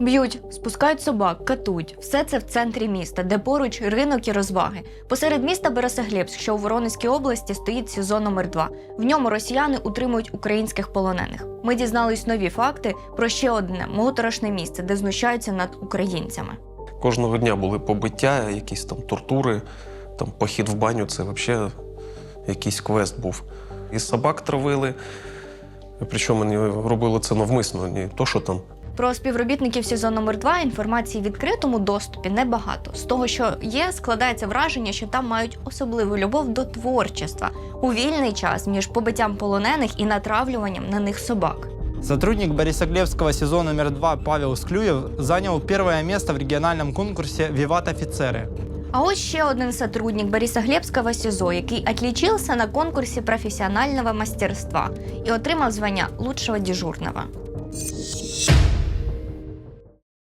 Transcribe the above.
Б'ють, спускають собак, катуть. Все це в центрі міста, де поруч ринок і розваги. Посеред міста Бересоглебськ, що у Воронезькій області, стоїть СІЗО номер 2 В ньому росіяни утримують українських полонених. Ми дізнались нові факти про ще одне моторошне місце, де знущаються над українцями. Кожного дня були побиття, якісь там тортури, там похід в баню це взагалі якийсь квест був. І собак травили. Причому робили це навмисно, не то, що там Про співробітників СІЗО номер 2 інформації в відкритому доступі небагато. З того, що є, складається враження, що там мають особливу любов до творчества у вільний час між побиттям полонених і натравлюванням на них собак. Сотрудник Борисоглебского СИЗО номер 2 Павел Склюев занял первое место в региональном конкурсе «Виват офицеры». А ось ще один сотрудник Борисоглебського СІЗО, який отличился на конкурсі професіонального мастерства і отримав звання лучшого дежурного.